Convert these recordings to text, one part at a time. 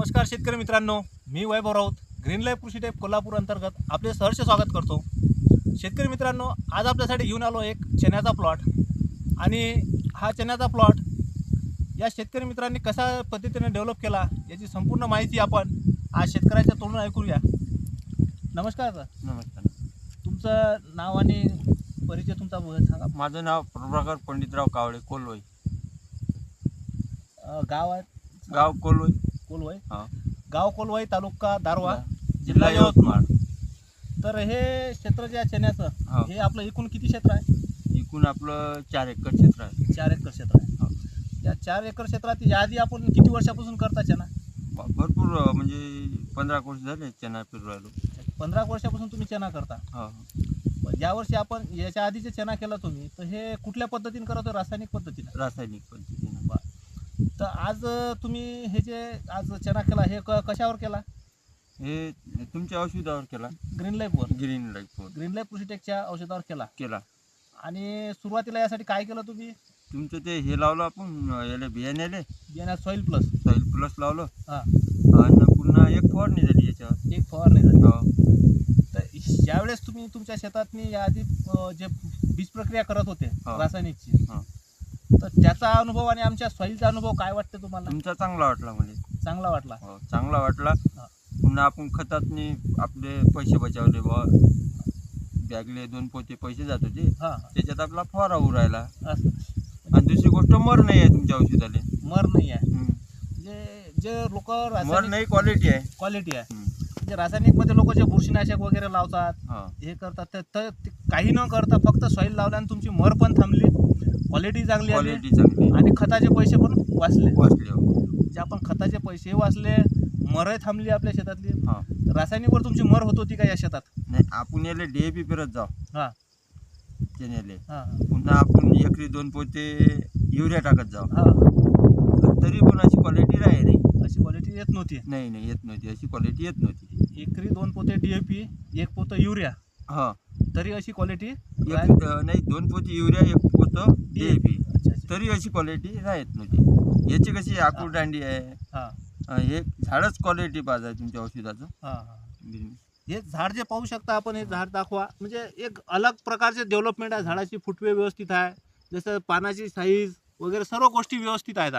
नमस्कार शेतकरी मित्रांनो मी वैभव राऊत ग्रीन लाईफ कृषी टेप कोल्हापूर अंतर्गत आपले सहर्ष स्वागत करतो. शेतकरी मित्रांनो आज आपल्यासाठी घेऊन आलो एक चण्याचा प्लॉट आणि हा चण्याचा प्लॉट या शेतकरी मित्रांनी कशा पद्धतीने डेव्हलप केला याची संपूर्ण माहिती आपण आज शेतकऱ्याच्या तोंडून ऐकूया. नमस्कार सर नमस्कार. तुमचं नाव आणि परिचय तुमचा सांगा. माझं नाव प्रभाकर पंडितराव कावळे कोलवई गाव आहे गाव कोलवई कोलवाई हा. गाव कोलवाई तालुका दारवा जिल्हा यवतमाळ. तर हे क्षेत्र जे आहे चण्याचं हा. हे आपलं एकूण किती क्षेत्र आहे? एकूण आपलं चार एकर क्षेत्र आहे. चार एकर क्षेत्र आहे. हा. या चार एकर क्षेत्रात याआधी आपण किती वर्षापासून करता चना भ- भरपूर अं, म्हणजे पंधरा कोर्स झाले चना पेरू राहिलो पंधरा वर्षापासून तुम्ही चना करता. हा. पण ज्या वर्षी आपण याच्या आधी जे चना केला तुम्ही तर हे कुठल्या पद्धतीने करत रासायनिक पद्धतीने? रासायनिक बरं. तर आज तुम्ही हे जे आज चना केला हे क कशावर केला? हे तुमच्या औषधावर केला. ग्रीन लाईफवर ग्रीन लाईफवर ग्रीन लाईफ कृषीटेकच्या औषधावर केला. केला. आणि सुरुवातीला यासाठी काय केलं तुम्ही? तुमचं ते हे लावलं आपण अं, याले बियाण्याले. बियाण्यात सॉईल प्लस सॉईल प्लस लावलं. हां. आणि पुन्हा एक फवारणी झाली याच्यावर. एक फवारणी झाली. हो. तर ज्यावेळेस तुम्ही तुमच्या शेतात याआधी अं, जे बीज प्रक्रिया करत होते हा. रासायनिकची हा. तर त्याचा अनुभव आणि आमच्या सॉईलचा अनुभव काय वाटतं तुम्हाला? तुमचा चांगला वाटला मला चांगला वाटला? हो चांगला वाटला. हा. पुन्हा आपण खतातनी आपले पैसे बचावले बा बॅगले दोन पोते पैसे जात होते. हा त्याच्यात आपला फवारा होऊ राहिला असं. आणि दुसरी गोष्ट मर नाही आहे तुमच्या औषधाले. मर नाही आहे. हम्म. जे जे लोक मर रासायनिक नाही क्वालिटी आहे. क्वालिटी आहे. हम्म. जे रासायनिकमध्ये लोक जे बुरशीनाशक वगैरे लावतात हा. हे करतात तर- तर ते काही न करता फक्त सॉईल लावल्याने तुमची मर पण थांबली. क्वालिटी चांगली आली. क्वालिटी चांगली. आणि खताचे पैसे पण वाचले. वाचली. जे आपण खताचे पैसे वाचले मरही थांबली आपल्या शेतातली. हा. रासायनिकवर तुमची मर होत होती का या शेतात? नाही आपण याले डीएपी पेरत जाऊ. हा. चण्याले हा. पुन्हा आपण एकरी दोन पोते युरिया टाकत जाऊ. हा तरी पण अशी क्वालिटी राही नाही. अशी क्वालिटी येत नव्हती. नाही नाही येत नव्हती. अशी क्वालिटी येत नव्हती. एकरी दोन पोते डीएपी एक पोतं युरिया. हा. तरी अशी क्वालिटी एक अं, नाही दोन पोती युरिया एक पोतं डीएपी अच्छा अच्छा. तरी अशी क्वालिटी राहत नव्हती याची कशी आकूड दांडी आहे. हा. अं, हे झाडच क्वालिटी पाहिजे आहे तुमच्या औषधाचं. हा हा. हे झाड जे पाहू शकता आपण हे झाड दाखवा. म्हणजे एक अलग प्रकारचे डेव्हलपमेंट आहे. झाडाची फुटवे व्यवस्थित आहे. जसं पानाची साईज वगैरे सर्व गोष्टी व्यवस्थित आहेत.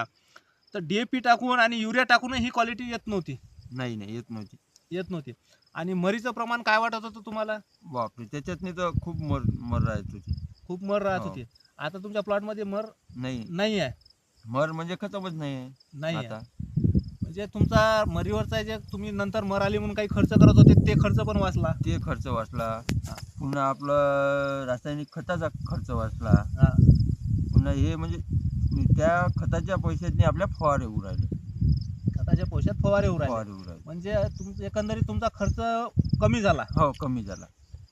तर डी ए पी टाकून आणि युरिया टाकून ही क्वालिटी येत नव्हती. नाही नाही येत नव्हती. येत नव्हती. आणि मरीचं प्रमाण काय वाटत होतं तुम्हाला? बापरे त्याच्यातनी तर खूप मर मर राहत होती. खूप मर राहत हो. होती. आता तुमच्या प्लॉटमध्ये मर नाही. नाही आहे? मर म्हणजे खतमच नाही आहे. नाही आहे. आता. म्हणजे तुमचा मरीवरचा जे तुम्ही नंतर मर आली म्हणून काही खर्च करत होते ते खर्च पण वाचला? ते खर्च वाचला. हा. पुन्हा आपलं रासायनिक खताचा खर्च वाचला. हा. पुन्हा हे म्हणजे त्या खताच्या पैशातनी आपल्या फवारे राहिले खताच्या पैशात फवारे उरायले फवारे म्हणजे तुमचं एकंदरीत तुमचा खर्च कमी झाला. हो कमी झाला.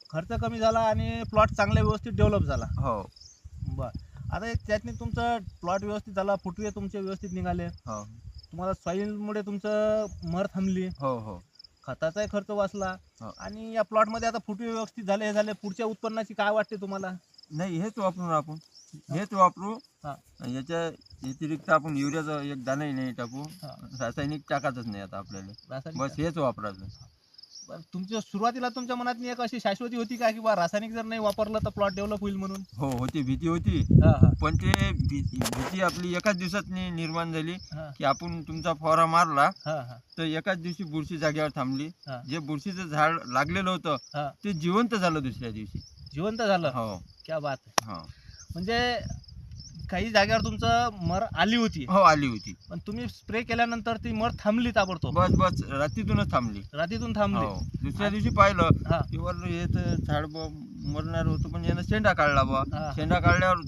खर्च कमी झाला आणि प्लॉट चांगला व्यवस्थित डेव्हलप झाला. हो. बर. आता त्यातनी तुमचं प्लॉट व्यवस्थित झाला फुटवे तुमचे व्यवस्थित निघाले. हो. तुम्हाला सॉईलमुळे तुमचं मर थांबली. हो हो. खताचाही खर्च वाचला. हो. आणि या प्लॉटमध्ये आता फुटवे व्यवस्थित झाले हे झाले. पुढच्या उत्पन्नाची काय वाटते तुम्हाला? नाही हेच वापरून आपण. हेच वापरू. याच्या व्यतिरिक्त आपण युरियाचा एक दाणाही नाही टाकू. रासायनिक टाकायचंच नाही आता आपल्याला. बस हेच वापरायचं. तुमच्या सुरुवातीला तुमच्या मनात एक अशी शाश्वती होती का की बा रासायनिक जर नाही वापरलं तर प्लॉट डेव्हलप होईल म्हणून? हो होती भीती होती. पण ते भीती आपली एकाच दिवसात निर्माण झाली की आपण तुमचा फवारा मारला तर एकाच दिवशी बुरशी जागेवर थांबली. जे बुरशीचं झाड लागलेलं होतं ते जिवंत झालं दुसऱ्या दिवशी. जिवंत झालं? हो. क्या बात हो. म्हणजे काही जागेवर तुमचं मर आली होती. हो आली होती. पण तुम्ही स्प्रे केल्यानंतर ती मर थांबली ताबडतोब. बस बस रात्रीतूनच थांबली. रात्रीतून थांबली. हो दुसऱ्या दिवशी पाहिलं हा. की वर हे तर झाड ब- मरणार होतं पण यानं शेंडा काढला बा हा. शेंडा काढल्यावर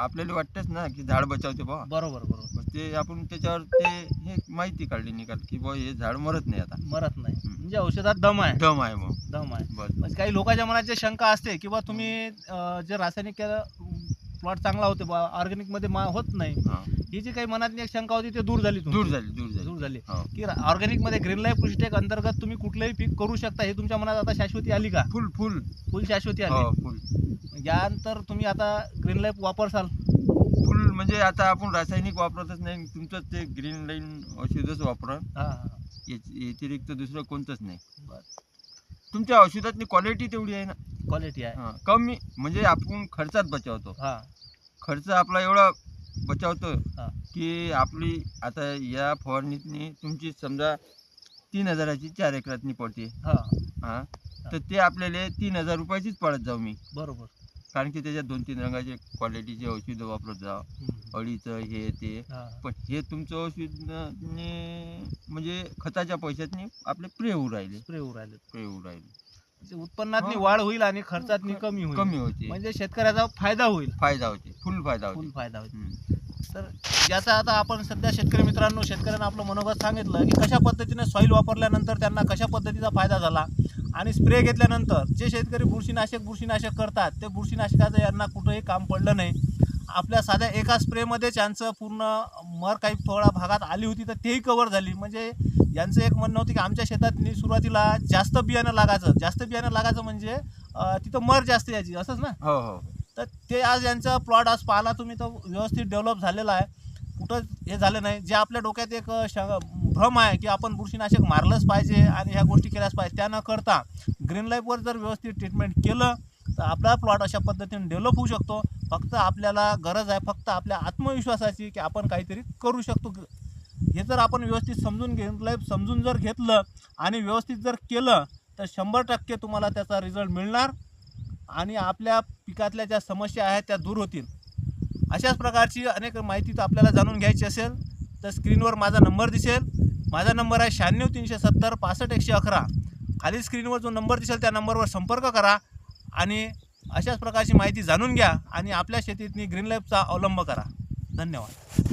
आपल्याला वाटतेच ना की झाड बचावते बा बरोबर बरोबर. मग ते आपण त्याच्यावर ते हे माहिती काढली निकाल की बा हे झाड मरत नाही आता. मरत नाही. हम्म. म्हणजे औषधात दम आहे. दम आहे मग दम आहे. बस म्हणजे काही लोकांच्या मनात जे शंका असते की बा तुम्ही अं, जे रासायनिक प्लॉट चांगला होते ऑर्गॅनिकमध्ये मा होत नाही. हा. जी काही मनातली एक शंका होती ते दूर झाली तुमची. दूर झाली दूर झाली. दूर झाली. हो. की ऑर्गॅनिकमध्ये ग्रीन लाईफ कृषीटेक अंतर्गत तुम्ही कुठलंही पीक करू शकता हे तुमच्या मनात आता शाश्वती आली का? फुल फुल. फुल शाश्वती हो आली फुल. यानंतर तुम्ही आता ग्रीन लाईफ वापरसाल. फुल म्हणजे आता आपण रासायनिक वापरतच नाही तुमचं ते ग्रीन लाईन औषधच वापरा. हा हा. व्यतिरिक्त दुसरं कोणतंच नाही. बरं. तुमच्या औषधातली क्वालिटी तेवढी आहे ना. क्वालिटी आहे. हा, कमी म्हणजे आपण खर्चात बचावतो. हां. खर्च आपला एवढा बचावतो हा. की आपली आता या फवारणीतनी तुमची समजा तीन हजाराची चार एकरातनी पडते. हां. हा. तर ते आपल्याला तीन हजार रुपयाचीच पडत जाऊ मी. बरोबर. कारण की त्याच्यात दोन तीन रंगाचे क्वालिटीचे औषधं वापरत हम्म. अळीचं हे ते. हां. पण हे तुमचं औषध म्हणजे खताच्या पैशातनी आपले प्रे होऊ राहिले. स्प्रे होऊ राहिले. प्रे होऊ राहिले. म्हणजे उत्पन्नातनी हो. वाढ होईल आणि खर्चातनी कमी होईल. कमी होते. म्हणजे शेतकऱ्याचा फायदा होईल. फायदा होते. फुल फायदा फुल फायदा होईल. तर याचा आता आपण सध्या शेतकरी मित्रांनो शेतकऱ्यांना आपलं मनोगत सांगितलं की कशा पद्धतीने सॉईल वापरल्यानंतर त्यांना कशा पद्धतीचा फायदा झाला आणि स्प्रे घेतल्यानंतर जे शेतकरी बुरशीनाशक बुरशीनाशक करतात ते बुरशीनाशकाचं यांना कुठंही काम पडलं नाही. आपल्या साध्या एका स्प्रेमध्ये त्यांचं पूर्ण मर काही थोडा भागात आली होती तर तेही कवर झाली. म्हणजे यांचं एक म्हणणं होतं की आमच्या शेतात सुरुवातीला जास्त बियाणं लागायचं. जास्त बियाणं लागायचं म्हणजे तिथं मर जास्त यायची. असंच ना? हो हो. तर ते आज यांचं प्लॉट आज पाहिला तुम्ही तर व्यवस्थित डेव्हलप झालेला आहे. कुठं हे झालं नाही. जे आपल्या डोक्यात एक श- भ्रम आहे की आपण बुरशीनाशक मारलंच पाहिजे आणि ह्या गोष्टी केल्याच पाहिजे त्या न करता ग्रीन लाईफवर जर व्यवस्थित ट्रीटमेंट केलं तर आपला प्लॉट अशा पद्धतीने डेव्हलप होऊ शकतो. फक्त आपल्याला गरज आहे फक्त आपल्या आत्मविश्वासाची की आपण काहीतरी करू शकतो. हे जर आपण व्यवस्थित समजून ग्रीन लाईफ समजून जर घेतलं आणि व्यवस्थित जर केलं तर शंभर टक्के तुम्हाला त्याचा रिझल्ट मिळणार आणि आपल्या पिकातल्या ज्या समस्या आहेत त्या दूर होतील. अशाच प्रकारची अनेक माहिती तर आपल्याला जाणून घ्यायची असेल तर स्क्रीनवर माझा नंबर दिसेल. माझा नंबर आहे शहाण्णव तीनशे सत्तर पासष्ट एकशे अकरा. खाली स्क्रीनवर जो नंबर दिसेल त्या नंबरवर संपर्क करा आणि अशाच प्रकारची माहिती जाणून घ्या आणि आपल्या शेतीतनी ग्रीन लाईफचा अवलंब करा. धन्यवाद.